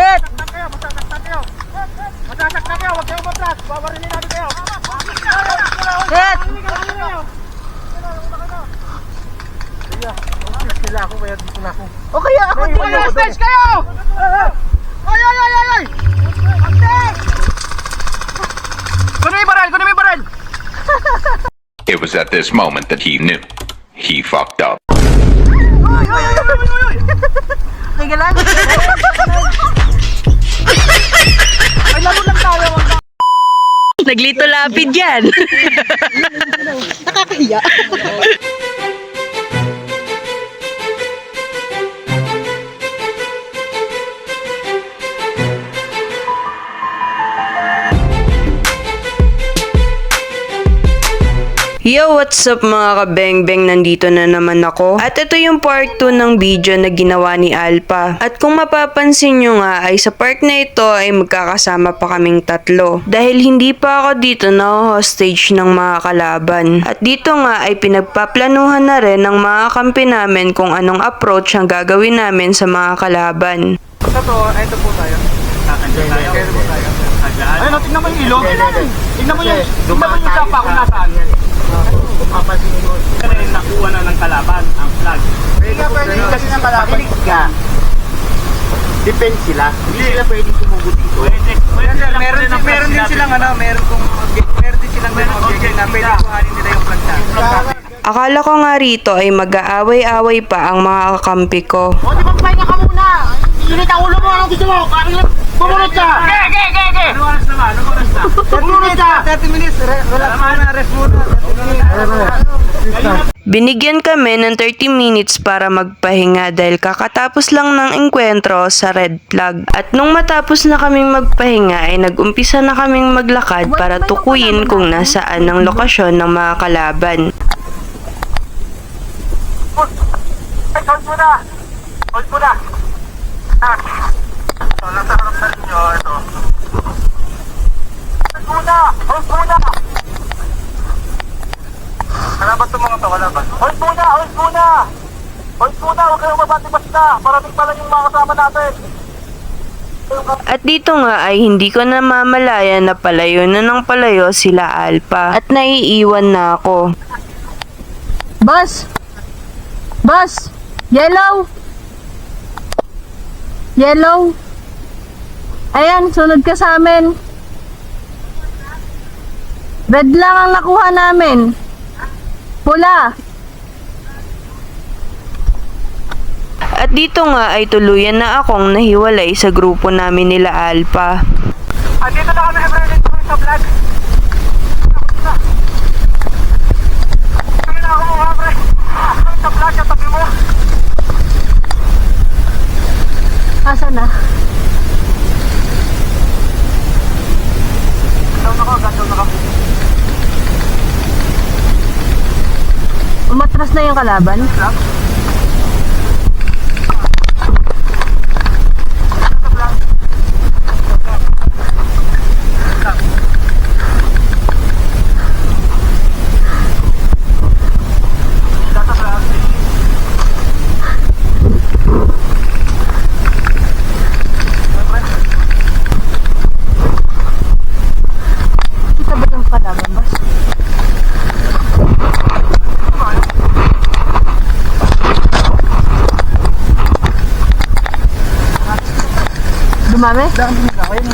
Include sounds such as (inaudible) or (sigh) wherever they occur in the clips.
Set! Masasaktan kayo, masasaktan kayo. Masasaktan kayo, huwag kayong maplas. Babarinin namin kayo. Set! Sila ako, kaya dito na ako. O kaya ako ako Stage kayo! Ay, ay, ay, ay, ay! Ate! Kunin mo yung baril! Kunin mo yung baril! It was at this moment that he knew. He fucked up. Uy, uy, uy, uy, uy, uy! Okay ka lang? Naglito lapid yan. (laughs) Nakakahiya. (laughs) Yo, what's up mga kabeng-beng? Nandito na naman ako. At ito yung part 2 ng video na ginawa ni Alpa. At kung mapapansin nyo nga ay sa part na ito ay magkakasama pa kaming tatlo. Dahil hindi pa ako dito na hostage ng mga kalaban. At dito nga ay pinagpaplanuhan na rin ng mga kampi namin kung anong approach ang gagawin namin sa mga kalaban. Ito to, ito po tayo. Kaya po tayo. Ayun, tingnan mo yung ilog. Tingnan mo yung, tingnan mo yung sapa kung nasaan. Kasi nakuha na ng kalaban ang flag. Hindi ka pwede kasi ng kalaban. ka. Depende sila. Hindi sila pwede sumugod dito. Pwede, pwede meron, pwede din, meron din silang ano, meron kong meron din silang meron object na pwede kuhanin nila yung flag natin. Akala ko nga rito ay mag-aaway-away pa ang mga kakampi ko. O, di ba pahinga ka? Init ang ulo mo, anong gusto mo? Parang bumunod ka! Ge, ge, ge, ge! Ano oras na ba? Ano oras na? Bumunod ka! 30 minutes, relax muna, rest muna. 30 minutes. Binigyan kami ng 30 minutes para magpahinga dahil kakatapos lang ng enkwentro sa red flag. At nung matapos na kaming magpahinga ay nag-umpisa na kaming maglakad para tukuyin kung nasaan ang lokasyon ng mga kalaban. Ay, hold muna! Hold muna! Ah. So, nasa harap na ninyo, ito. Hold muna! Hold muna! Wala ba itong mga to? Wala ba? Hold muna! Hold muna! Hold muna! Huwag kayong mabati basta! Parating pala yung mga kasama natin! At dito nga ay hindi ko na mamalaya na palayo na ng palayo sila Alpa at naiiwan na ako. Boss! Boss! Yellow! Yellow! Ayan, sunod ka sa amin. Red lang ang nakuha namin. Pula. At dito nga ay tuluyan na akong nahiwalay sa grupo namin nila Alpa. Andito na kami, sa vlog. Tingnan ako mo, Efrain. Sa vlog, sa tabi mo. Asa na? Down ako, down ako. Umatras na yung kalaban? Kita ba yung kalaban, boss? Daan din ako yun.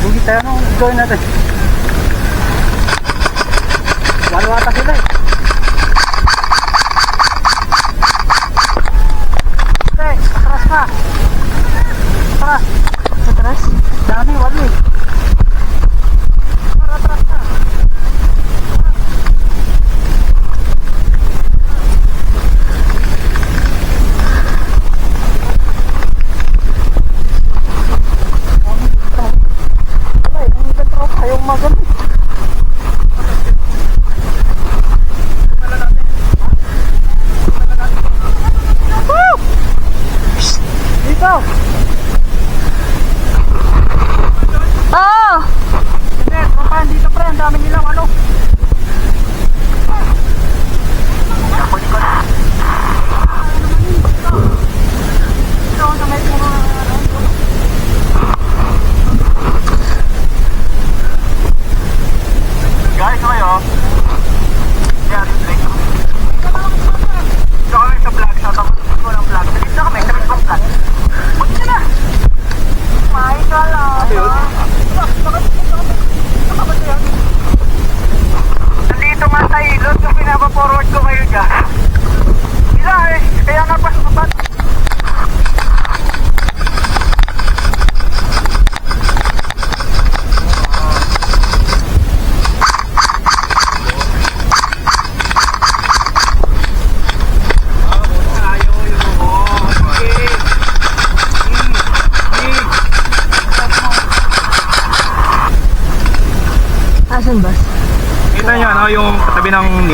Hindi tayo nung gawin natin. Walo ata sila eh. Okay, atras na. Atras. Atras? Dami, walo eh. uma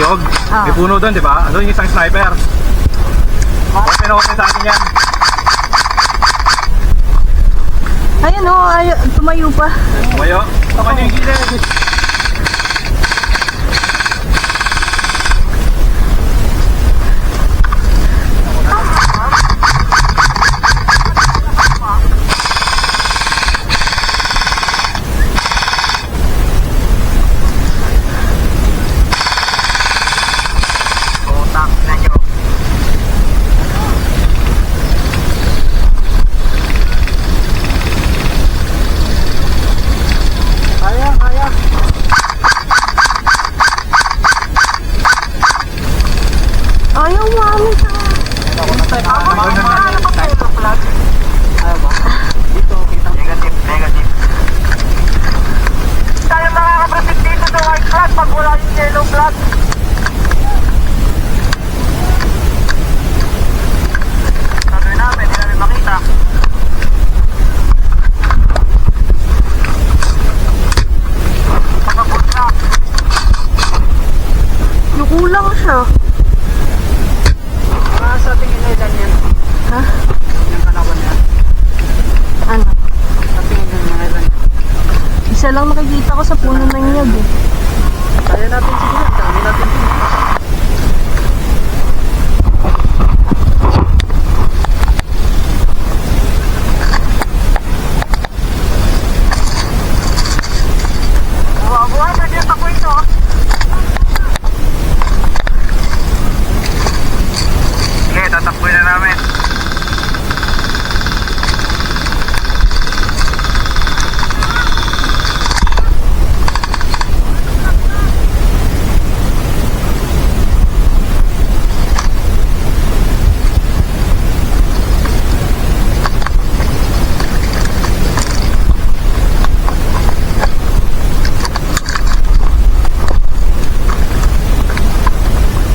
niyog. Ah. May puno doon, di ba? Doon yung isang sniper. Okay na okay sa akin yan. Ayun o, ay, tumayo pa. Tumayo. Kanya yung gilid. Kaya, kaya. Ayaw mami sa... Negative, negative. Tayo makakaprotect dito sa white flag pag wala yung yellow flag. Sabi namin, hindi namin makita. Pagkabot na. Nakulang siya. Ah, sa tingin ilan yan? Ha? Yung kalaban yan. Ano? Sa tingin ilan? Isa lang nakikita ko sa puno ng niyag eh. Kaya natin siguro. Dami natin. Buwan-buwan, pwede yung tapo ito. Sige, tatakboy na namin.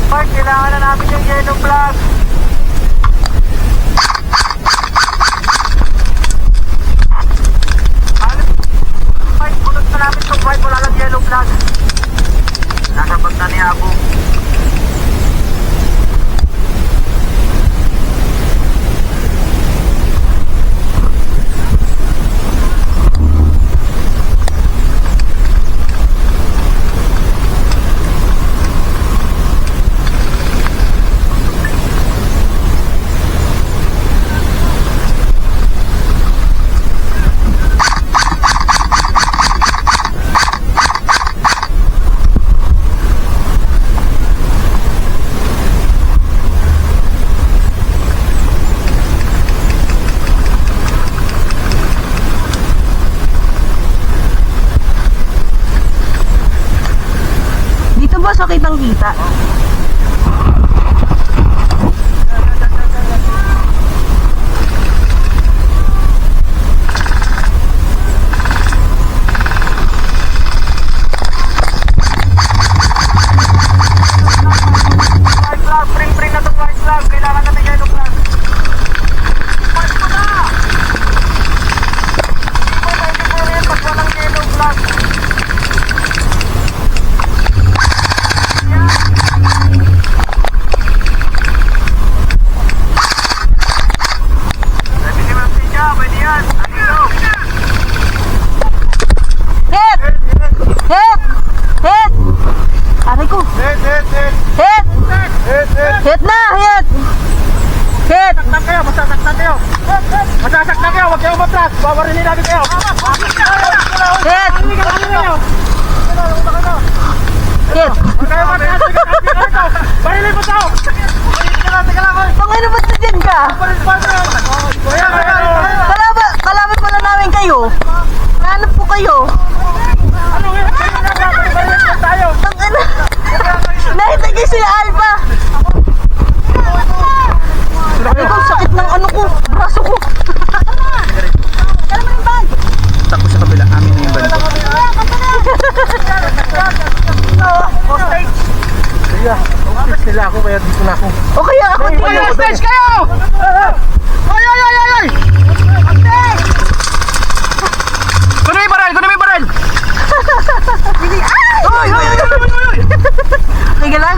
Mark, kailangan na namin yung yellow flag. Mark, bulot na namin itong white, wala lang yellow flag. Nasa bag na ni Abu. Sa kitang kita? White flag, bring bring na itong white flag. Kailangan natin yellow flag. Mark mo na! Hindi mo pwede po rin pag walang yellow flag. Pwede ni Ma'am Tika, pwede yan. Andito. Hit! Hit! Hit! Aray ko! Hit, hit, hit. Hit! Hit, hit. Hit na! Hit! Hit! Saktan kayo, masasaktan kayo. Masasaktan kayo, huwag kayo matras. Babarilin namin kayo. Hit! Hit! Huwag kayo matras. Barilin mo tao. Teka lang, teka lang. oy. Pangino ba't nandiyan ka? Barilin mo tao. Kuya, message nila ako kaya dito na ako. O kaya ako dito. Kaya message kayo! Ay, ay, ay, ay, ay! Update! Kuno may baral! Kuno may baral! Ay! Ay, ay, ay, ay, ay! Sige lang.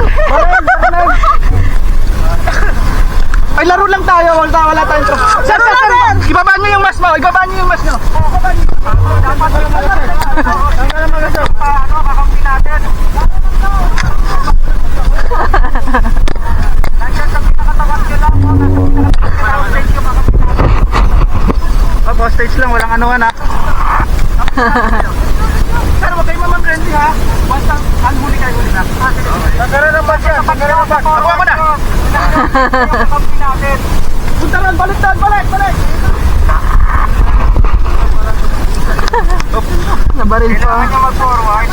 Ay, laro lang tayo. Wala, wala tayong... Sir, sir, sir! Ibabaan nyo yung mas mo! Ibabaan nyo yung mas mo! Bus. Ako ako na. Punta ron, balik doon, balik, balik. (laughs) Nabaril pa. Kailangan niya mag-forward.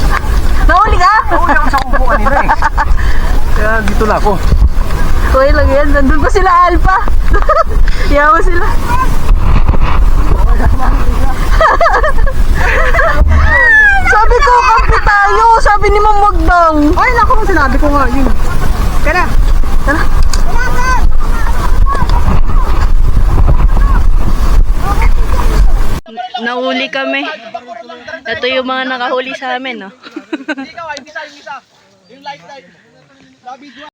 Nahuli ka? Nahuli ako sa upo kanina eh. (laughs) Kaya dito lang ako. Kuya lang yan. Nandun pa sila Alpha. (laughs) Yawa sila. Sabi ko, kampi tayo. Sabi ni Ma'am wag daw. Ay, naku, sinabi ko nga yun. Tara. Tara. Nahuli kami. Ito yung mga nakahuli sa amin, no? Ikaw, hindi sa yung isa. Yung light light.